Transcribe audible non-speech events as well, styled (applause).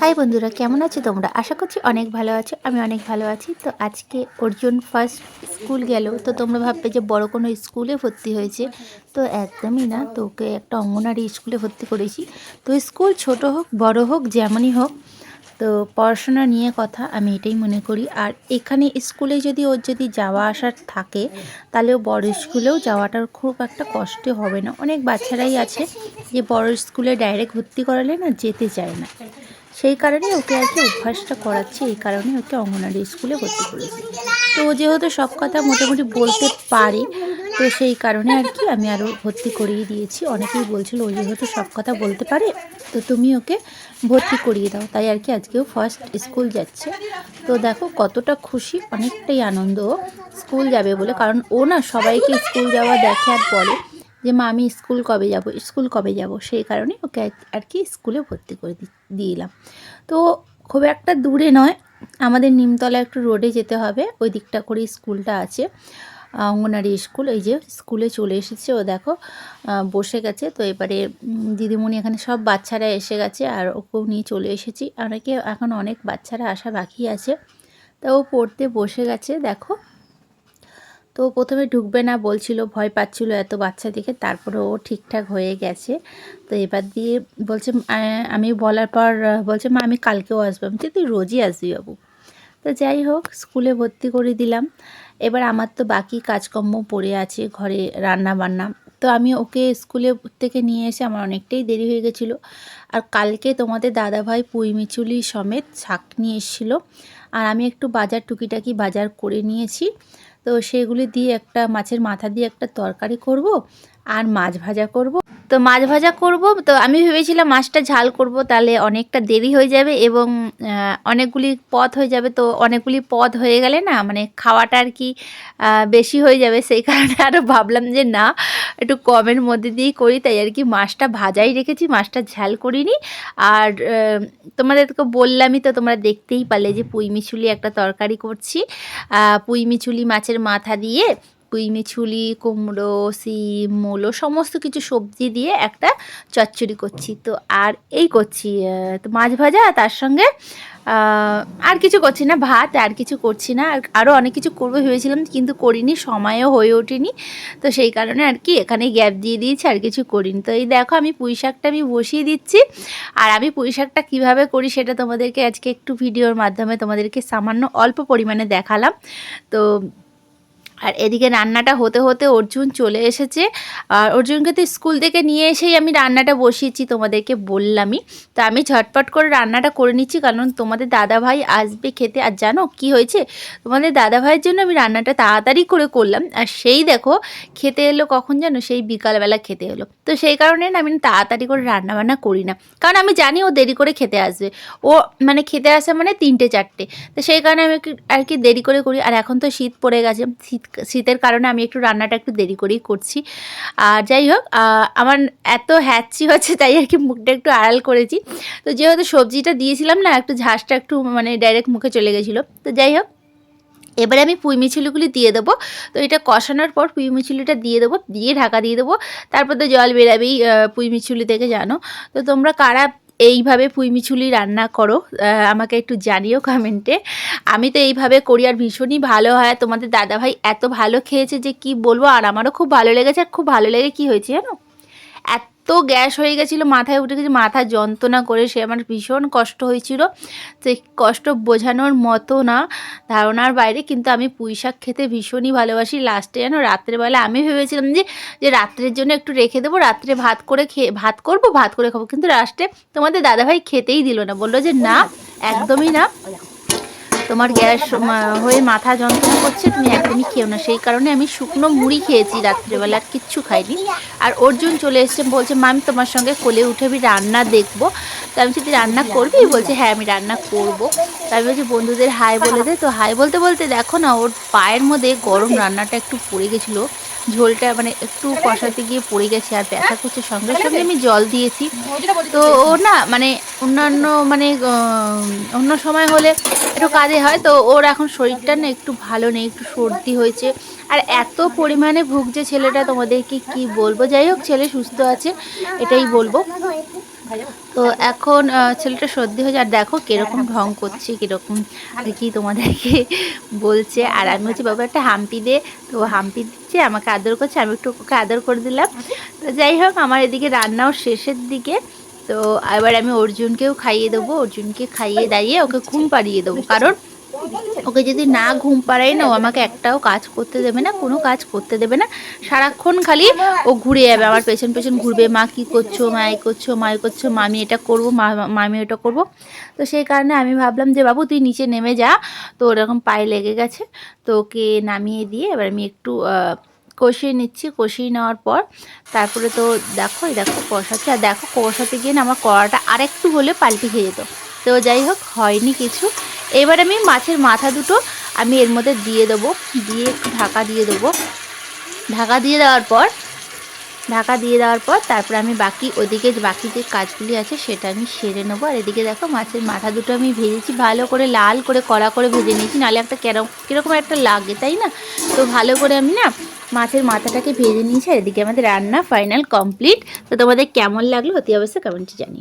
High বন্ধুরা, কেমন আছো তোমরা? আশা করছি অনেক ভালো আছো, আমি অনেক ভালো আছি। তো আজকে অর্জুন ফার্স্ট স্কুল গেল। তো তোমরা ভাববে যে বড় কোনো স্কুলে ভর্তি হয়েছে। তো একদমই না তো ওকে একটা অঙ্গনারী স্কুলে ভর্তি করেছি। তো স্কুল ছোট হোক, বড় হোক, যেমনই হোক তো পড়াশোনা নিয়ে কথা, আমি এটাই মনে করি। আর এখানে স্কুলে যদি ওর যদি যাওয়া আসার থাকে, তাহলে বড় স্কুলেও যাওয়াটার খুব একটা কষ্ট হবে না। অনেক বাচ্চারাই আছে যে বড় স্কুলে ডাইরেক্ট ভর্তি করালে না যেতে চায় না। সেই কারণে ওকে আর কি অভ্যাসটা করাচ্ছি, এই কারণে ওকে অঙ্গনারী স্কুলে ভর্তি করেছি। তো ও যেহেতু সব কথা মোটামুটি বলতে পারে তো সেই কারণে আর কি আমি আরও ভর্তি করিয়ে দিয়েছি। অনেকেই বলছিল ও যেহেতু সব কথা বলতে পারে, তো তুমি ওকে ভর্তি করিয়ে দাও। তাই আর কি আজকেও ফার্স্ট স্কুল যাচ্ছে। তো দেখো কতটা খুশি, অনেকটাই আনন্দ। স্কুল যাবে বলে, কারণ ও না সবাইকে স্কুল যাওয়া দেখে আর বলে যে, মা, আমি স্কুল কবে যাব স্কুল কবে যাব? সেই কারণে ওকে আর- কি স্কুলে ভর্তি করে দিলাম তো খুব একটা দূরে নয়, আমাদের নিমতলা একটু রোডে যেতে হবে, ওই দিকটা করে স্কুলটা আছে। অঙ্গনারী স্কুল, এই যে স্কুলে চলে এসেছে ও দেখো বসে গেছে। তো এবারে দিদিমণি এখানে সব বাচ্চারা এসে গেছে আর ওকেও নিয়ে চলে এসেছি। অনেকে এখন অনেক বাচ্চারা আসা বাকি আছে। তা ও পড়তে বসে গেছে, দেখো। তো প্রথমে ঢুকবে না, বলছিল, ভয় পাচ্ছিল এত বাচ্চা দেখে, তারপরে ও ঠিকঠাক হয়ে গেছে। তো এবার দিয়ে বলছে আমি বলার পর, বলছে, মা, আমি কালকেও আসব। আমি তুই রোজই আসবি বাবু। তো যাই হোক, স্কুলে ভর্তি করে দিলাম। এবার আমার তো বাকি কাজকর্ম পড়ে আছে, ঘরে রান্না বান্না তো আমি ওকে স্কুলে থেকে নিয়ে এসে আমার অনেকটাই দেরি হয়ে গেছিল। আর কালকে তোমাদের দাদাভাই পুঁই মিচুলি সমেত শাক নিয়ে এসেছিল। আর আমি একটু বাজার টুকিটাকি বাজার করে নিয়েছি। তো সেগুলি দিয়ে একটা মাছের মাথা দিয়ে একটা তরকারি করব আর মাছ ভাজা করব। তো মাছ ভাজা করব। তো আমি ভেবেছিলাম মাছটা ঝাল করব, তাহলে অনেকটা দেরি হয়ে যাবে এবং অনেকগুলি পথ হয়ে যাবে। তো অনেকগুলি পদ হয়ে গেলে না মানে খাওয়াটা আর কি বেশি হয়ে যাবে। সেই কারণে আরও ভাবলাম যে না, একটু কমের মধ্যে দিয়েই করি। তাই আর কি মাছটা ভাজাই রেখেছি, মাছটা ঝাল করিনি। আর তোমাদেরকে বললামই তো, তোমরা দেখতেই পারলে যে পুঁই মিছুলি একটা তরকারি করছি। পুঁই মিছুলি মাছের মাথা দিয়ে। পুঁই মিছুলি কুমড়ো সিম মূলো, সমস্ত কিছু সবজি দিয়ে একটা চচ্চড়ি করছি। তো আর এই করছি তো মাছ ভাজা, তার সঙ্গে আর কিছু করছি না, ভাত আর কিছু করছি না। আর আরও অনেক কিছু করব ভেবেছিলাম, কিন্তু করিনি, সময়ও হয়ে ওঠেনি। তো সেই কারণে আর কি, এখানে গ্যাপ দিয়ে দিয়েছি, আর কিছু করিনি। তো এই দেখো, আমি পুঁই শাকটা আমি বসিয়ে দিচ্ছি। আর আমি পুঁই শাকটা কীভাবে করি সেটা তোমাদেরকে আজকে একটু ভিডিওর মাধ্যমে তোমাদেরকে সামান্য অল্প পরিমাণে দেখালাম। তো আর এদিকে রান্নাটা হতে হতে অর্জুন চলে এসেছে। আর অর্জুনকে তো স্কুল থেকে নিয়ে এসেই আমি রান্নাটা বসিয়েছি, তোমাদেরকে বললামই। তো আমি ঝটপট করে রান্নাটা করে নিচ্ছি, কারণ তোমাদের দাদা ভাই আসবে খেতে। আর জানো কি হয়েছে? তোমাদের দাদা ভাইয়ের জন্য আমি রান্নাটা তাড়াতাড়ি করে করলাম। আর সেই দেখো, খেতে এলো কখন জানো? সেই বিকালবেলা খেতে এলো। তো সেই কারণে না আমি তাড়াতাড়ি করে রান্না বান্না করি না। কারণ আমি জানি ও দেরি করে খেতে আসবে। ও মানে খেতে আসে মানে তিনটে, চারটে। তো সেই কারণে আমি আর কি দেরি করে করি। আর এখন তো শীত পড়ে গেছে। শীত শীতের কারণে আমি একটু রান্নাটা একটু দেরি করেই করছি। আর যাই হোক আমার এত হ্যাচি হচ্ছে তাই আর কি মুখটা একটু আড়াল করেছি। তো যেহেতু সবজিটা দিয়েছিলাম না, একটু ঝাঁসটা একটু মানে ডাইরেক্ট মুখে চলে গেছিল। তো যাই হোক, এবারে আমি পুঁই মিছুলিগুলি দিয়ে দেবো। তো এটা কষানোর পর পুঁই মিছুলিটা দিয়ে দেবো, দিয়ে ঢাকা দিয়ে দেবো। তারপর তো জল বেরাবেই পুঁই মিছুলি থেকে জানো। তো তোমরা কারা এইভাবে পুঁই মিছুলি রান্না করো আমাকে একটু জানিও কমেন্টে আমি তো এইভাবে করি আর ভীষণই ভালো হয়। তোমাদের দাদাভাই এত ভালো খেয়েছে যে কি বলব? আর আমারও খুব ভালো লেগেছে। আর খুব ভালো লেগে কি হয়েছে জানো? এত গ্যাস হয়ে গেছিল, মাথায় উঠে গেছে, মাথা যন্ত্রণা করে সে আমার ভীষণ কষ্ট হয়েছিল। সেই কষ্ট বোঝানোর মতো না ধারণার বাইরে, কিন্তু আমি পুঁই শাক খেতে ভীষণই ভালোবাসি। লাস্টে যেন রাত্রেবেলা আমি ভেবেছিলাম যে যে রাত্রের জন্য একটু রেখে দেবো, রাত্রে ভাত করে খেয়ে, ভাত করব, ভাত করে খাব। কিন্তু লাস্টে তোমাদের দাদাভাই খেতেই দিল না। বলল যে, না, একদমই না। তোমার গ্যাস হয়ে মাথা যন্ত্রণা করছে, তুমি একদমই খেও না। সেই কারণে আমি শুকনো মুড়ি খেয়েছি রাত্রেবেলা, আর কিচ্ছু খাইনি। আর অর্জুন চলে এসছে, বলছে, মা, আমি তোমার সঙ্গে কোলে উঠে আমি রান্না দেখব। তো আমি যদি রান্না করবি? বলছে হ্যাঁ আমি রান্না করব। তো আমি বলছি, বন্ধুদের হাই বলে দে। তো হাই বলতে বলতে দেখো না, ওর পায়ের মধ্যে গরম রান্নাটা একটু পড়ে গেছিল। ঝোলটা মানে একটু কষাতে গিয়ে পড়ে গেছে আর ব্যথা করছে সঙ্গে সঙ্গে আমি জল দিয়েছি। তো ও না মানে অন্যান্য মানে অন্য সময় হলে একটু কাজে হয়। তো ওর এখন শরীরটা না একটু ভালো নেই একটু সর্দি হয়েছে। আর এত পরিমাণে ভুগছে ছেলেটা তোমাদেরকে কি বলব? যাই হোক ছেলে সুস্থ আছে এটাই বলব। তো এখন ছেলেটা সর্দি হয়েছে আর দেখো কীরকম ঢং করছে, কীরকম আর কি তোমাদেরকে (laughs) বলছে। আর আমি হচ্ছে বাবা, একটা হাম্পি দে। তো হাম্পি দিচ্ছে, আমাকে আদর করছে, আমি একটু ওকে আদর করে দিলাম। তো যাই হোক, আমার এদিকে রান্নাও শেষের দিকে। তো এবার আমি অর্জুনকেও খাইয়ে দেবো, অর্জুনকে খাইয়ে দাঁড়িয়ে ওকে ঘুম পাড়িয়ে দেবো। কারণ ওকে যদি না ঘুম পাড়াই না, ও আমাকে একটাও কাজ করতে দেবে না, কোনো কাজ করতে দেবে না। সারাক্ষণ খালি ও ঘুরে যাবে, আমার পেছন পেছন ঘুরবে, মা কি করছ, মা এই করছ, মা করছ, মামি এটা করব মামি ওটা করব। তো সেই কারণে আমি ভাবলাম যে, বাবু, তুই নিচে নেমে যা। তো ওরকম পায়ে লেগে গেছে। তো ওকে নামিয়ে দিয়ে এবার আমি একটু কষিয়ে নিচ্ছি। কষিয়ে নেওয়ার পর তারপরে তো দেখো দেখো কষাচ্ছে। আর দেখো, কষাতে গিয়ে না আমার কড়াটা আরেকটু হলে পাল্টে খেয়ে যেত। তো যাই হোক, হয়নি কিছু। এবার আমি মাছের মাথা দুটো আমি এর মধ্যে দিয়ে দেবো। দিয়ে ঢাকা দিয়ে দেবো। ঢাকা দিয়ে দেওয়ার পর, ঢাকা দিয়ে দেওয়ার পর তারপর আমি বাকি, ওদিকে বাকি যে কাজগুলি আছে সেটা আমি সেরে নেব। আর এদিকে দেখো, মাছের মাথা দুটো আমি ভেজেছি। ভালো করে লাল করে কড়া করে ভেজে নিয়েছি। নাহলে একটা কেরম, কীরকম একটা লাগে, তাই না? তো ভালো করে আমি না মাছের মাথাটাকে ভেজে নিয়েছি। আর এদিকে আমাদের রান্না ফাইনাল কমপ্লিট। তো তোমাদের কেমন লাগল অতি অবশ্যই কমেন্টে জানিও।